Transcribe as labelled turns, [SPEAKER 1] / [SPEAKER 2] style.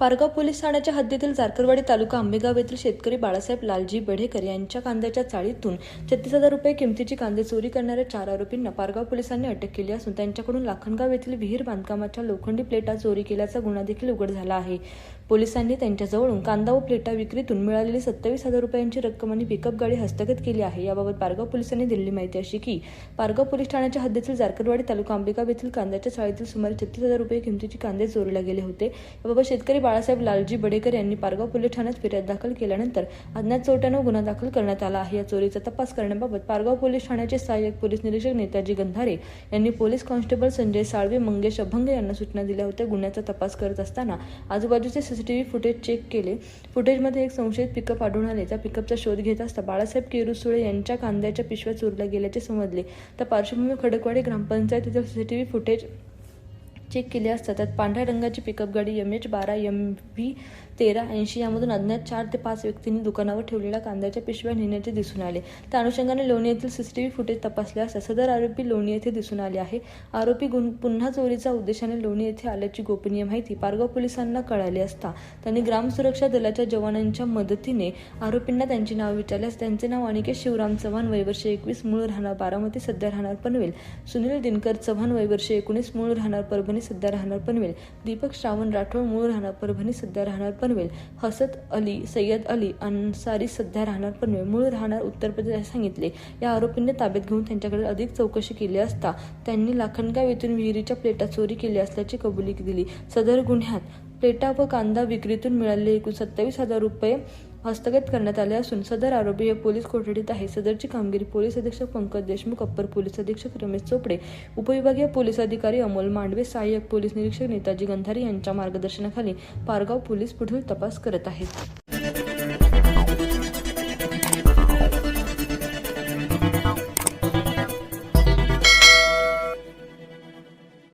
[SPEAKER 1] Pargaon police ठाण्याच्या हद्दीतील जारकरवाडी तालुका आंबेगाव येथील शेतकरी बाळासाहेब लालजी बढेकर यांच्या कांद्याच्या चाळीतून छत्तीस हजार रुपये किमतीची कांदे चोरी करणाऱ्या चार आरोपींना पारगाव पोलिसांनी अटक केली असून त्यांच्याकडून लाखनगाव येथील विहीर बांधकामाच्या लोखंडी प्लेटा चोरी केल्याचा गुन्हा देखील उघड झाला आहे. पोलिसांनी त्यांच्याजवळून कांदा व प्लेटा विक्रीतून मिळालेली सत्तावीस हजार रुपयांची रक्कम आणि पिकअप गाडी हस्तगत केली आहे. याबाबत पारगाव पोलिसांनी दिलेली माहिती अशी की पारगाव पोलीस ठाण्याच्या हद्दीतील जारकरवाडी तालुका आंबेगाव येथील कांद्याच्या चाळीतील सुमारे छत्तीस हजार रुपये किमतीची कांदे चोरीला गेले होते. याबाबत शेतकरी बाळासाहेब लालजी बडेकर यांनी पारगाव पोलीस ठाण्यात फिर्याद दाखल केल्यानंतर अज्ञात चोरट्यानं गुन्हा दाखल करण्यात आला आहे. या चोरीचा तपास करण्याबाबत पारगाव पोलीस ठाण्याचे सहाय्यक पोलीस निरीक्षक नेताजी गंधारे यांनी पोलीस कॉन्स्टेबल संजय साळवे मंगेश अभंग यांना सूचना दिल्या होत्या. गुन्ह्याचा तपास करत असताना आजूबाजूचे C T V footage check केले फुटेजमध्ये एक संशयित पिकअप आढळून आले. त्या पिकअपचा शोध घेत असता बाळासाहेब केरुसुळे यांच्या कांद्याच्या पिशव्या चोरल्या गेल्याचे समजले. त्या पार्श्वभूमी खडकवाडी ग्रामपंचायत टी व्ही फुटेज चेक केले असता त्यात पांढऱ्या रंगाची पिकअप गाडी एम एच बारा एम व्ही तेरा ऐंशी यामधून अज्ञात चार ते पाच व्यक्तींनी दुकानावर ठेवलेल्या कांद्याच्या पिशव्या नेण्याचे दिसून आले. त्या अनुषंगाने लोणी येथील सीसीटीव्ही फुटेज तपासले असता सदर आरोपी लोणी येथे दिसून आले आहे. आरोपी गुन पुन्हा चोरीचा उद्देशाने लोणी येथे आल्याची गोपनीय माहिती पारगाव पोलिसांना कळाली असता. त्यांनी ग्राम सुरक्षा दलाच्या जवानांच्या मदतीने आरोपींना त्यांची नाव विचारल्यास त्यांचे नाव अनिकेत शिवराम चव्हाण वयवर्ष एकवीस मूळ राहणार बारामती सध्या राहणार पनवेल. सुनील दिनकर चव्हाण वयवर्ष एकोणीस मूळ राहणार परभणी सध्या राहणार पनवेल दीपक श्रावण राठोड मूळ राहणार परभणी सध्या राहणार पनवेल हसत अली सय्यद अली अन्सारी सध्या राहणार पनवेल मूळ राहणार उत्तर प्रदेश असे सांगितले. या आरोपींनी ताब्यात घेऊन त्यांच्याकडे अधिक चौकशी केली असता त्यांनी लाखनगाव येथून विहिरीच्या प्लेटा चोरी केली असल्याची कबुली दिली. सदर गुन्ह्यात प्लेटा व कांदा विक्रीतून मिळालेले एकूण सत्तावीस हजार रुपये हस्तगत करण्यात आले असून सदर आरोपी हे पोलीस कोठडीत आहे. सदरची कामगिरी पोलीस अधीक्षक पंकज देशमुख अप्पर पोलीस अधीक्षक रमेश चोपडे उपविभागीय पोलीस अधिकारी अमोल मांडवे सहाय्यक पोलीस निरीक्षक नेताजी गंधारी यांच्या मार्गदर्शनाखाली पारगाव पोलीस पुढील तपास करत आहेत.